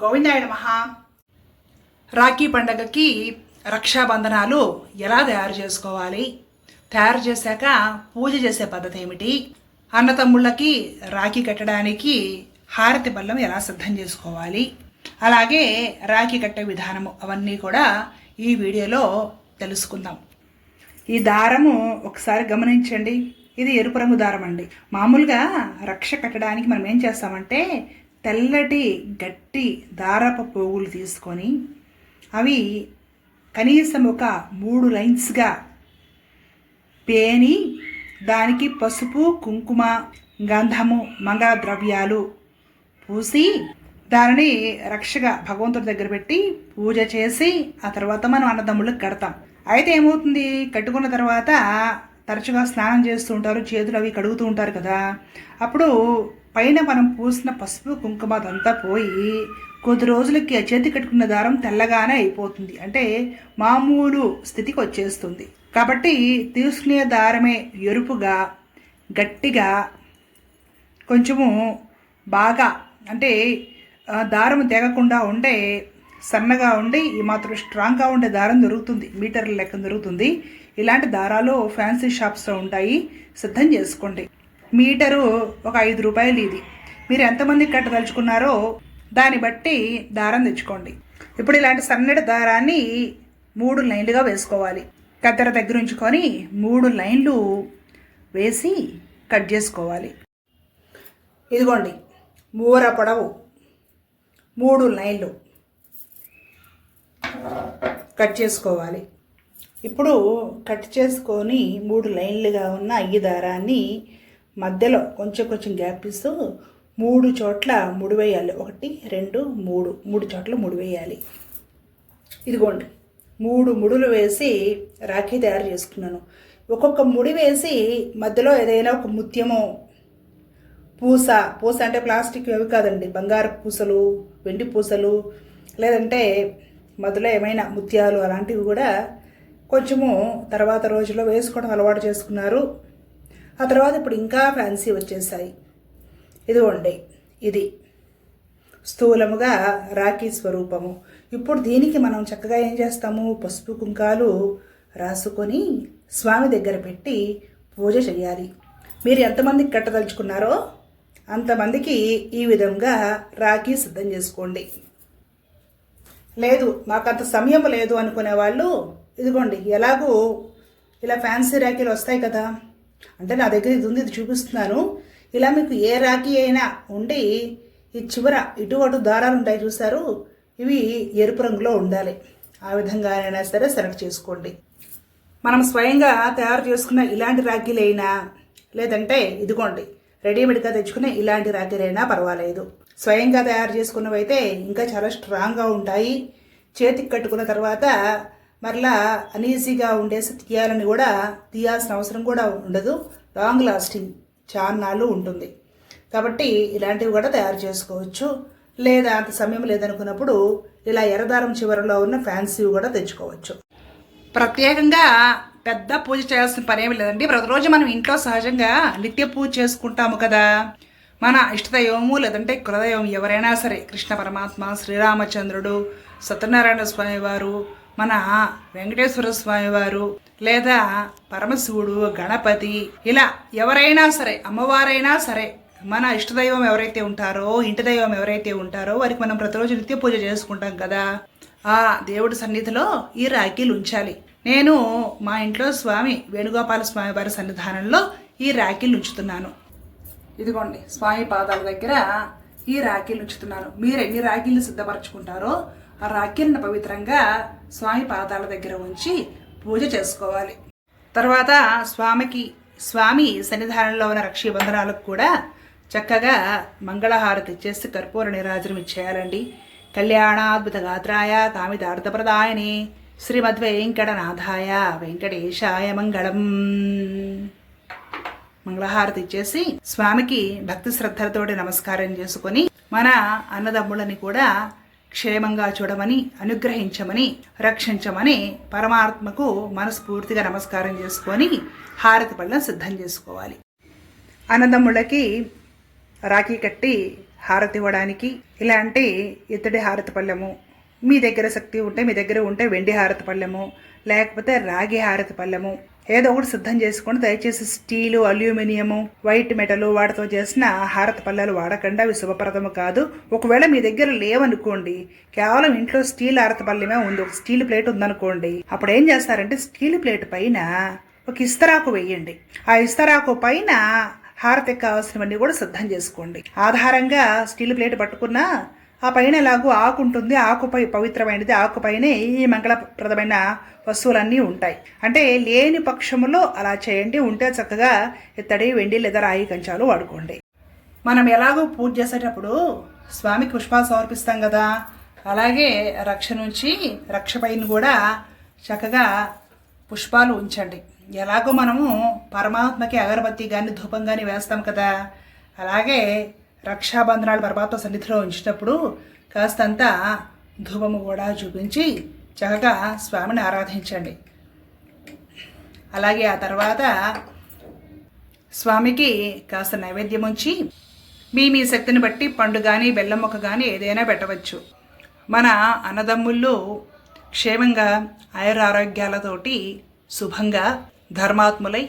గోవిందాయ మహా రాఖీ పండగకి రక్షాబంధనాలు ఎలా తయారు చేసుకోవాలి? తయారు చేశాక పూజ చేసే పద్ధతి ఏమిటి? అన్నతమ్ముళ్ళకి రాఖీ కట్టడానికి హారతి బల్లం ఎలా సిద్ధం చేసుకోవాలి? అలాగే రాఖీ కట్టే విధానము అవన్నీ కూడా ఈ వీడియోలో తెలుసుకుందాం. ఈ దారము ఒకసారి గమనించండి. ఇది ఎరుపు రంగు దారం అండి మామూలుగా రక్ష కట్టడానికి మనం ఏం చేస్తామంటే తెల్లటి గట్టి దారపు పోగులు తీసుకొని అవి కనీసం ఒక మూడు లైన్స్గా పేని దానికి పసుపు కుంకుమ గంధము మంగళ ద్రవ్యాలు పూసి దానిని రక్షగా భగవంతుడి దగ్గర పెట్టి పూజ చేసి ఆ తర్వాత మనం అన్నదమ్ములకు కడతాం. అయితే ఏమవుతుంది? కట్టుకున్న తర్వాత తరచుగా స్నానం చేస్తూ ఉంటారు చేతులు అవి కడుగుతూ ఉంటారు కదా. అప్పుడు పైన మనం పూసిన పసుపు కుంకుమ అదంతా పోయి కొద్ది రోజులకి ఆ చేతి కట్టుకున్న దారం తెల్లగానే అయిపోతుంది. అంటే మామూలు స్థితికి వచ్చేస్తుంది. కాబట్టి తీసుకునే దారమే ఎరుపుగా గట్టిగా కొంచెము బాగా అంటే దారం తెగకుండా ఉండే సన్నగా ఉండి ఈ మాత్రం స్ట్రాంగ్గా ఉండే దారం దొరుకుతుంది. మీటర్ల లెక్క దొరుకుతుంది. ఇలాంటి దారాలు ఫ్యాన్సీ షాప్స్లో ఉంటాయి. సిద్ధం చేసుకోండి. మీటరు ఒక ఐదు రూపాయలు ఇది. మీరు ఎంతమందికి కట్టదలుచుకున్నారో దాన్ని బట్టి దారం తెచ్చుకోండి. ఇప్పుడు ఇలాంటి సన్నటి దారాన్ని మూడు లైన్లుగా వేసుకోవాలి. కత్తెర దగ్గర ఉంచుకొని మూడు లైన్లు వేసి కట్ చేసుకోవాలి. ఇదిగోండి మూర పొడవు మూడు లైన్లు కట్ చేసుకోవాలి. ఇప్పుడు కట్ చేసుకొని మూడు లైన్లుగా ఉన్న అయ్యి దారాన్ని మధ్యలో కొంచెం కొంచెం గ్యాప్ ఇస్తూ మూడు చోట్ల ముడి వేయాలి. ఒకటి రెండు మూడు. మూడు చోట్ల ముడి వేయాలి. ఇదిగోండి. మూడు ముడులు వేసి రాఖీ తయారు చేసుకున్నాను. ఒక్కొక్క ముడి వేసి మధ్యలో ఏదైనా ఒక ముత్యమో పూస పూస అంటే ప్లాస్టిక్ అవి కాదండి. బంగారు పూసలు వెండి పూసలు లేదంటే మధ్యలో ఏమైనా ముత్యాలు అలాంటివి కూడా కొంచెము తర్వాత రోజుల్లో వేసుకోవడం అలవాటు చేసుకున్నారు. ఆ తర్వాత ఇప్పుడు ఇంకా ఫ్యాన్సీ వచ్చేసాయి. ఇదిగోండి ఇది స్థూలముగా రాఖీ స్వరూపము. ఇప్పుడు దీనికి మనం చక్కగా ఏం చేస్తాము? పసుపు కుంకాలు రాసుకొని స్వామి దగ్గర పెట్టి పూజ చేయాలి. మీరు ఎంతమందికి కట్టదలుచుకున్నారో అంతమందికి ఈ విధంగా రాఖీ సిద్ధం చేసుకోండి. లేదు మాకు అంత సమయం లేదు అనుకునే వాళ్ళు ఇదిగోండి ఎలాగూ ఇలా ఫ్యాన్సీ రాఖీలు వస్తాయి కదా. అంటే నా దగ్గర ఇది ఉంది ఇది చూపిస్తున్నాను. ఇలా మీకు ఏ రాఖీ అయినా ఉండి ఈ చివర ఇటు అటు దారాలు ఉంటాయి చూసారు ఇవి ఎరుపు రంగులో ఉండాలి. ఆ విధంగా అయినా సరే సెలెక్ట్ చేసుకోండి. మనం స్వయంగా తయారు చేసుకున్న ఇలాంటి రాఖీలైనా లేదంటే ఇదిగోండి రెడీమేడ్గా తెచ్చుకునే ఇలాంటి రాఖీలైనా పర్వాలేదు. స్వయంగా తయారు చేసుకున్నవైతే ఇంకా చాలా స్ట్రాంగ్గా ఉంటాయి. చేతికి కట్టుకున్న తర్వాత మరలా అనీజీగా ఉండేసి తీయాలని కూడా తీయాల్సిన అవసరం కూడా ఉండదు. లాంగ్ లాస్టింగ్ చాన్నాళ్ళు ఉంటుంది. కాబట్టి ఇలాంటివి కూడా తయారు చేసుకోవచ్చు. లేదా అంత సమయం లేదనుకున్నప్పుడు ఇలా ఎర్రదారం చివరలో ఉన్న ఫ్యాన్సీవి కూడా తెచ్చుకోవచ్చు. ప్రత్యేకంగా పెద్ద పూజ చేయాల్సిన పనేమి లేదండి. ప్రతిరోజు మనం ఇంట్లో సహజంగా నిత్య పూజ చేసుకుంటాము కదా. మన ఇష్టదైవము లేదంటే కులదైవం ఎవరైనా సరే కృష్ణ పరమాత్మ శ్రీరామచంద్రుడు సత్యనారాయణ స్వామి వారు మన వెంకటేశ్వర స్వామి వారు లేదా పరమశివుడు గణపతి ఇలా ఎవరైనా సరే అమ్మవారైనా సరే మన ఇష్టదైవం ఎవరైతే ఉంటారో ఇంటి దైవం ఎవరైతే ఉంటారో వారికి మనం ప్రతిరోజు నిత్య పూజ చేసుకుంటాం కదా. ఆ దేవుడి సన్నిధిలో ఈ రాఖీలు ఉంచాలి. నేను మా ఇంట్లో స్వామి వేణుగోపాల స్వామి వారి సన్నిధానంలో ఈ రాఖీలు ఉంచుతున్నాను. ఇదిగోండి స్వామి పాదాల దగ్గర ఈ రాఖీలు ఉంచుతున్నాను. మీరు ఎన్ని రాఖీలు సిద్ధపరచుకుంటారో ఆ రాఖీలను పవిత్రంగా స్వామి పాదాల దగ్గర ఉంచి పూజ చేసుకోవాలి. తర్వాత స్వామికి స్వామి సన్నిధానంలో ఉన్న రక్షీబంధనాలకు కూడా చక్కగా మంగళహారతి ఇచ్చేసి కర్పూర నిరాజనం ఇచ్చేయాలండి. కళ్యాణాద్భుత గాత్రాయ కామితార్థప్రదాయనే శ్రీమద్ వెంకటనాథాయ వెంకటేశాయ మంగళం. మంగళహారతి ఇచ్చేసి స్వామికి భక్తి శ్రద్ధలతోటి నమస్కారం చేసుకొని మన అన్నదమ్ములని కూడా క్షేమంగా చూడమని అనుగ్రహించమని రక్షించమని పరమాత్మకు మనస్ఫూర్తిగా నమస్కారం చేసుకొని హారతి పళ్ళం సిద్ధం చేసుకోవాలి. అన్నదమ్ముళ్ళకి రాఖీ కట్టి హారతి ఇవ్వడానికి ఇలాంటి ఇత్తడి హారతి పళ్ళెము మీ దగ్గర శక్తి ఉంటే మీ దగ్గర ఉంటే వెండి హారతి పళ్ళెము లేకపోతే రాగి హారతి పళ్ళెము. ఏదో ఒకటి సిద్ధం చేసుకోండి దయచేసి స్టీలు అల్యూమినియము వైట్ మెటల్ వాటితో చేసిన హారతి పళ్ళాలు వాడకండి. అవి శుభప్రదము కాదు. ఒకవేళ మీ దగ్గర లేవనుకోండి కేవలం ఇంట్లో స్టీల్ హారత పళ్ళెమే ఉంది. ఒక స్టీల్ ప్లేట్ ఉందనుకోండి అప్పుడు ఏం చేస్తారంటే స్టీల్ ప్లేట్ పైన ఒక ఇస్తరాకు వేయండి. ఆ ఇస్తరాకు పైన హారతికి కావాల్సినవన్నీ కూడా సిద్ధం చేసుకోండి. ఆధారంగా స్టీల్ ప్లేట్ పట్టుకున్నా ఆ పైన ఎలాగో ఆకు ఉంటుంది ఆకుపై పవిత్రమైనది ఆకుపైనే ఈ మంగళప్రదమైన వస్తువులన్నీ ఉంటాయి. అంటే లేని పక్షములో అలా చేయండి ఉంటే చక్కగా ఇత్తడి వెండి లేదా రాయి కంచాలు వాడుకోండి. మనం ఎలాగో పూజ చేసేటప్పుడు స్వామికి పుష్పాలు సమర్పిస్తాం కదా అలాగే రక్ష నుంచి రక్ష పైన కూడా చక్కగా పుష్పాలు ఉంచండి. ఎలాగో మనము పరమాత్మకి అగరబత్తి కానీ ధూపం కానీ వేస్తాం కదా అలాగే రక్షాబంధనాలు పరమాత్మ సన్నిధిలో ఉంచినప్పుడు కాస్తంతా ధూపము కూడా చూపించి చక్కగా స్వామిని ఆరాధించండి. అలాగే ఆ తర్వాత స్వామికి కాస్త నైవేద్యం ఉంచి మీ మీ శక్తిని బట్టి పండు కానీ బెల్లం మొక్క కానీ ఏదైనా పెట్టవచ్చు. మన అన్నదమ్ముళ్ళు క్షేమంగా ఆయురారోగ్యాలతోటి శుభంగా ధర్మాత్ములై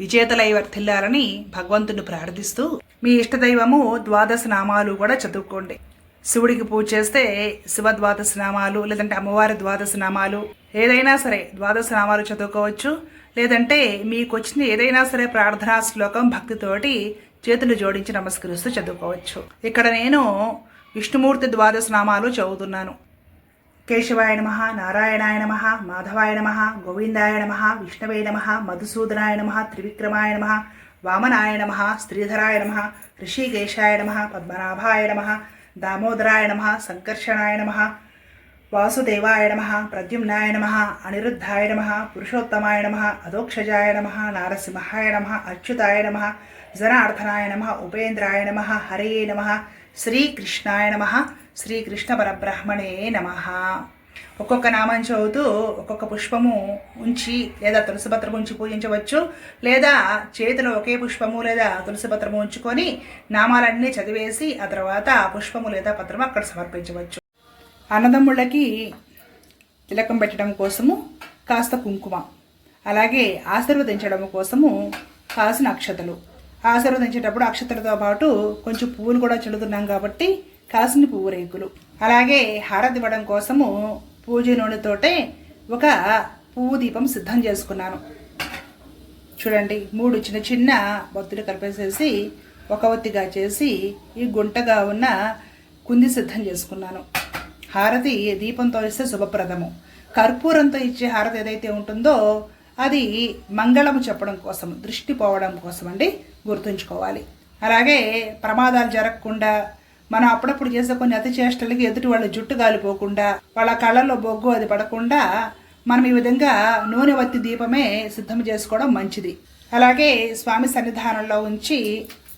విజేతలై వర్ధిల్లాలని భగవంతుని ప్రార్థిస్తూ మీ ఇష్టదైవము ద్వాదశ నామాలు కూడా చదువుకోండి. శివుడికి పూజ చేస్తే శివ ద్వాదశ నామాలు లేదంటే అమ్మవారి ద్వాదశ నామాలు ఏదైనా సరే ద్వాదశ నామాలు చదువుకోవచ్చు. లేదంటే మీకు వచ్చిన ఏదైనా సరే ప్రార్థనా శ్లోకం భక్తితోటి చేతులు జోడించి నమస్కరిస్తూ చదువుకోవచ్చు. ఇక్కడ నేను విష్ణుమూర్తి ద్వాదశ నామాలు చదువుతున్నాను. కేశవాయ నమ నారాయణాయ నమ మాధవాయ నమ గోవిందాయ నమ విష్ణవే నమ మధుసూదనాయ నమ త్రివిక్రమాయ నమ వామనాయ నమ శ్రీధరాయ నమ ఋషికేశాయ నమ పద్మనాభాయ నమ దామోదరాయ నమ సంకర్షణాయ నమ వాసుదేవాయ నమ ప్రద్యుమ్నాయ నమ అనిరుద్ధాయ నమ పురుషోత్తమాయ నమ అధోక్షజాయ నమ నారసింహాయ నమ అచ్యుతాయ నమ జనార్దనాయ నమ ఉపేంద్రాయ నమ హరయే నమ శ్రీకృష్ణాయ నమ శ్రీకృష్ణ పరబ్రహ్మణే నమ. ఒక్కొక్క నామం చదువుతూ ఒక్కొక్క పుష్పము ఉంచి లేదా తులసిపత్రము ఉంచి పూజించవచ్చు లేదా చేతిలో ఒకే పుష్పము లేదా తులసిపత్రము ఉంచుకొని నామాలన్నీ చదివేసి ఆ తర్వాత ఆ పుష్పము లేదా పత్రము అక్కడ సమర్పించవచ్చు. అన్నదమ్ముళ్ళకి తిలకం పెట్టడం కోసము కాస్త కుంకుమ. అలాగే ఆశీర్వదించడం కోసము కాసిన అక్షతలు. ఆశీర్వదించేటప్పుడు అక్షతలతో పాటు కొంచెం పువ్వులు కూడా చల్లుతున్నాం కాబట్టి కాసిన పువ్వు రేకులు అలాగే హారతి ఇవ్వడం కోసము పూజ నూనెతోటే ఒక పువ్వు దీపం సిద్ధం చేసుకున్నాను. చూడండి మూడు చిన్న చిన్న బొత్తులు కలిపేసేసి ఒక ఒత్తిగా చేసి ఈ గుంటగా ఉన్న కుంది సిద్ధం చేసుకున్నాను. హారతి దీపంతో ఇస్తే శుభప్రదము. కర్పూరంతో ఇచ్చే హారతి ఏదైతే ఉంటుందో అది మంగళము చెప్పడం కోసం దృష్టి పోవడం కోసం అండి గుర్తుంచుకోవాలి. అలాగే ప్రమాదాలు జరగకుండా మనం అప్పుడప్పుడు చేసే కొన్ని అతి చేష్టలకి ఎదుటి వాళ్ళ జుట్టు కాలిపోకుండా వాళ్ళ కళ్ళల్లో బొగ్గు అది పడకుండా మనం ఈ విధంగా నూనె వత్తి దీపమే సిద్ధం చేసుకోవడం మంచిది. అలాగే స్వామి సన్నిధానంలో ఉంచి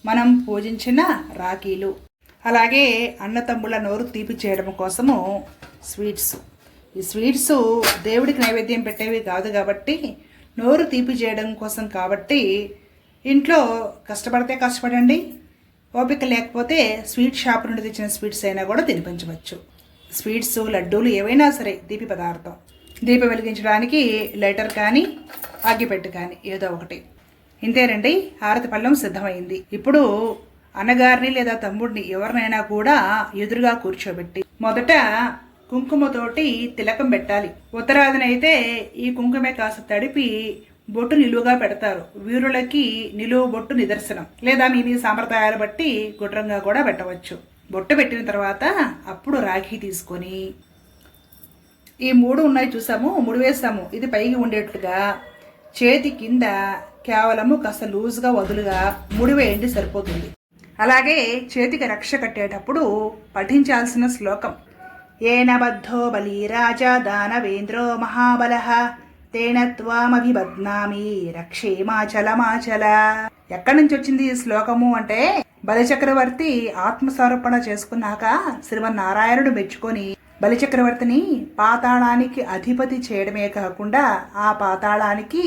మనం పూజించిన రాఖీలు అలాగే అన్నతమ్ముళ్ళ నోరు తీపి చేయడం కోసము స్వీట్స్. ఈ స్వీట్స్ దేవుడికి నైవేద్యం పెట్టేవి కాదు కాబట్టి నోరు తీపి చేయడం కోసం కాబట్టి ఇంట్లో కష్టపడితే కష్టపడండి ఓపిక లేకపోతే స్వీట్ షాప్ నుండి తెచ్చిన స్వీట్స్ అయినా కూడా తినిపించవచ్చు. స్వీట్స్ లడ్డూలు ఏవైనా సరే దీపి పదార్థం. దీపం వెలిగించడానికి లైటర్ కానీ అగ్గిపెట్టు కానీ ఏదో ఒకటి. ఇంతేనండి హారతి పళ్ళం సిద్ధమైంది. ఇప్పుడు అన్నగారిని లేదా తమ్ముడిని ఎవరినైనా కూడా ఎదురుగా కూర్చోబెట్టి మొదట కుంకుమతోటి తిలకం పెట్టాలి. ఉత్తరాదినైతే ఈ కుంకుమే కాస్త తడిపి బొట్టు నిలువుగా పెడతారు. వీరులకి నిలువు బొట్టు నిదర్శనం. లేదా మీ మీ సాంప్రదాయాలు బట్టి గుడ్రంగా కూడా పెట్టవచ్చు. బొట్టు పెట్టిన తర్వాత అప్పుడు రాఖీ తీసుకొని ఈ మూడు ఉన్నాయి చూసాము ముడి వేసాము ఇది పైకి ఉండేట్లుగా చేతి కింద కేవలము కాస్త లూజ్గా వదులుగా ముడివేయండి సరిపోతుంది. అలాగే చేతికి రక్ష కట్టేటప్పుడు పఠించాల్సిన శ్లోకం ఏనబద్ధో బలి రాజా దానవేంద్రో మహాబలహ తేన త్వామభిబద్నామి రక్షేమాచలమాచల ఎక్కడి నుంచి వచ్చింది ఈ శ్లోకము అంటే బలిచక్రవర్తి ఆత్మసమర్పణ చేసుకున్నాక శ్రీమన్నారాయణుడు మెచ్చుకొని బలిచక్రవర్తిని పాతాళానికి అధిపతి చేయడమే కాకుండా ఆ పాతాళానికి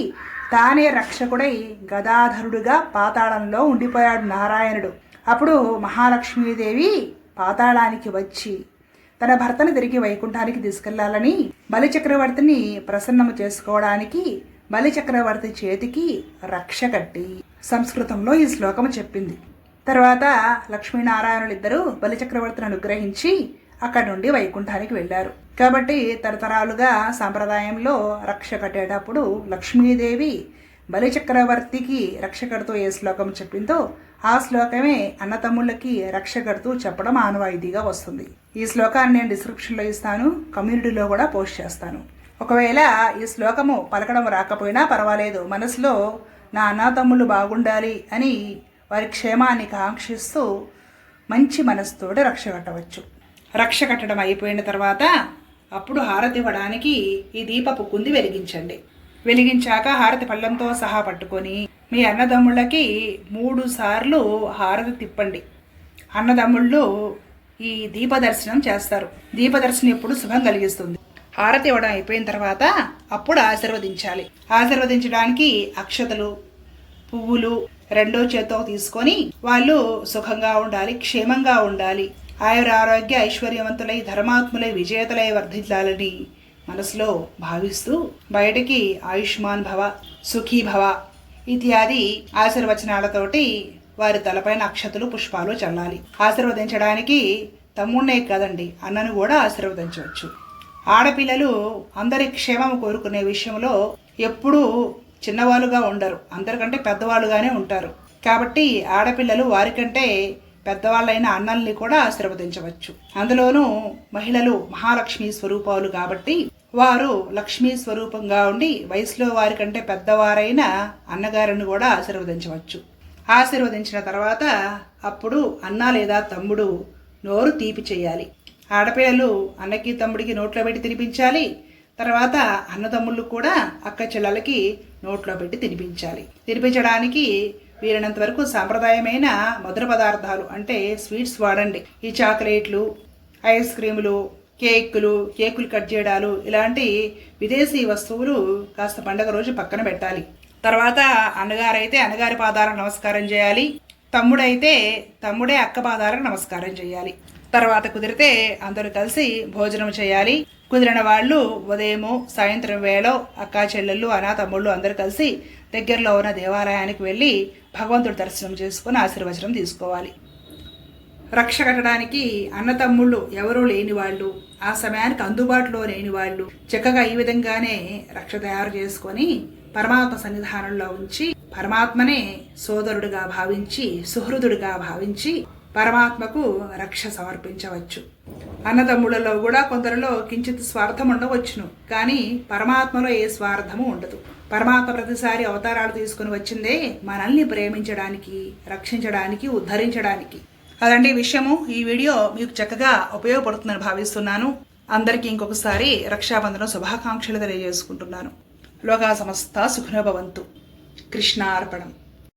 తానే రక్షకుడై గదాధరుడుగా పాతాళంలో ఉండిపోయాడు నారాయణుడు. అప్పుడు మహాలక్ష్మీదేవి పాతాళానికి వచ్చి తన భర్తను తిరిగి వైకుంఠానికి తీసుకెళ్ళాలని బలిచక్రవర్తిని ప్రసన్నము చేసుకోవడానికి బలిచక్రవర్తి చేతికి రక్ష కట్టి సంస్కృతంలో ఈ శ్లోకము చెప్పింది. తర్వాత లక్ష్మీనారాయణులిద్దరూ బలి బలిచక్రవర్తిని అనుగ్రహించి అక్కడి నుండి వైకుంఠానికి వెళ్ళారు. కాబట్టి తరతరాలుగా సాంప్రదాయంలో రక్ష కట్టేటప్పుడు లక్ష్మీదేవి బలిచక్రవర్తికి రక్ష కడుతూ ఏ శ్లోకం చెప్పిందో ఆ శ్లోకమే అన్నతమ్ముళ్ళకి రక్ష కడుతూ చెప్పడం ఆనవాయితీగా వస్తుంది. ఈ శ్లోకాన్ని నేను డిస్క్రిప్షన్లో ఇస్తాను కమ్యూనిటీలో కూడా పోస్ట్ చేస్తాను. ఒకవేళ ఈ శ్లోకము పలకడం రాకపోయినా పర్వాలేదు మనసులో నా అన్నతమ్ముళ్ళు బాగుండాలి అని వారి క్షేమాన్ని కాంక్షిస్తూ మంచి మనసుతోటి రక్ష కట్టవచ్చు. రక్ష కట్టడం అయిపోయిన తర్వాత అప్పుడు హారతి ఇవ్వడానికి ఈ దీపపు కుంది వెలిగించండి. వెలిగించాక హారతి పళ్ళంతో సహా పట్టుకొని మీ అన్నదమ్ముళ్ళకి మూడు సార్లు హారతి తిప్పండి. అన్నదమ్ముళ్ళు ఈ దీపదర్శనం చేస్తారు. దీపదర్శనం ఎప్పుడు శుభం కలిగిస్తుంది. హారతి ఇవ్వడం అయిపోయిన తర్వాత అప్పుడు ఆశీర్వదించాలి. ఆశీర్వదించడానికి అక్షతలు పువ్వులు రెండో చేత్తో తీసుకొని వాళ్ళు సుఖంగా ఉండాలి క్షేమంగా ఉండాలి. ఆయుర ఆరోగ్య ఐశ్వర్యవంతులై ధర్మాత్ములై విజేతలై వర్ధిల్లాలని మనసులో భావిస్తూ బయటికి ఆయుష్మాన్ భవ సుఖీ భవ ఇత్యాది ఆశీర్వచనాలతోటి వారి తలపైన అక్షతలు పుష్పాలు చల్లాలి. ఆశీర్వదించడానికి తమ్ముడినే కదండి అన్నను కూడా ఆశీర్వదించవచ్చు. ఆడపిల్లలు అందరి క్షేమం కోరుకునే విషయంలో ఎప్పుడూ చిన్నవాళ్ళుగా ఉండరు అందరికంటే పెద్దవాళ్ళుగానే ఉంటారు. కాబట్టి ఆడపిల్లలు వారికంటే పెద్దవాళ్ళైన అన్నల్ని కూడా ఆశీర్వదించవచ్చు. అందులోనూ మహిళలు మహాలక్ష్మి స్వరూపాలు కాబట్టి వారు లక్ష్మీ స్వరూపంగా ఉండి వయసులో వారికంటే పెద్దవారైన అన్నగారిని కూడా ఆశీర్వదించవచ్చు. ఆశీర్వదించిన తర్వాత అప్పుడు అన్న లేదా తమ్ముడు నోరు తీపి చేయాలి. ఆడపిల్లలు అన్నకి తమ్ముడికి నోట్లో పెట్టి తినిపించాలి. తర్వాత అన్నదమ్ముళ్ళు కూడా అక్క చెల్లెలకి నోట్లో పెట్టి తినిపించాలి. తినిపించడానికి వీరినంత వరకు సాంప్రదాయమైన మధుర పదార్థాలు అంటే స్వీట్స్ వాడండి. ఈ చాక్లెట్లు ఐస్ క్రీములు కేకులు కేకులు కట్ చేయడాలు ఇలాంటి విదేశీ వస్తువులు కాస్త పండగ రోజు పక్కన పెట్టాలి. తర్వాత అన్నగారైతే అన్నగారి పాదాలకు నమస్కారం చేయాలి. తమ్ముడైతే తమ్ముడే అక్క పాదాలకు నమస్కారం చేయాలి. తర్వాత కుదిరితే అందరూ కలిసి భోజనం చేయాలి. కుదిరిన వాళ్ళు ఉదయము సాయంత్రం వేళ అక్కా చెల్లెళ్ళు అనా తమ్ముళ్ళు అందరూ కలిసి దగ్గరలో ఉన్న దేవాలయానికి వెళ్ళి భగవంతుడి దర్శనం చేసుకుని ఆశీర్వచనం తీసుకోవాలి. రక్ష కట్టడానికి అన్నతమ్ముళ్ళు ఎవరూ లేని వాళ్ళు ఆ సమయానికి అందుబాటులో లేని వాళ్ళు చక్కగా ఈ విధంగానే రక్ష తయారు చేసుకొని పరమాత్మ సన్నిధానంలో ఉంచి పరమాత్మనే సోదరుడిగా భావించి సుహృదుడిగా భావించి పరమాత్మకు రక్ష సమర్పించవచ్చు. అన్నదమ్ములలో కూడా కొందరిలో కించిత్ స్వార్థం ఉండవచ్చును కానీ పరమాత్మలో ఏ స్వార్థము ఉండదు. పరమాత్మ ప్రతిసారి అవతారాలు తీసుకుని వచ్చిందే మనల్ని ప్రేమించడానికి రక్షించడానికి ఉద్ధరించడానికి. అదండి విషయము. ఈ వీడియో మీకు చక్కగా ఉపయోగపడుతుందని భావిస్తున్నాను. అందరికీ ఇంకొకసారి రక్షాబంధన శుభాకాంక్షలు తెలియజేసుకుంటున్నాను. లోకా సమస్త సుఖనోభవంతు కృష్ణార్పణం.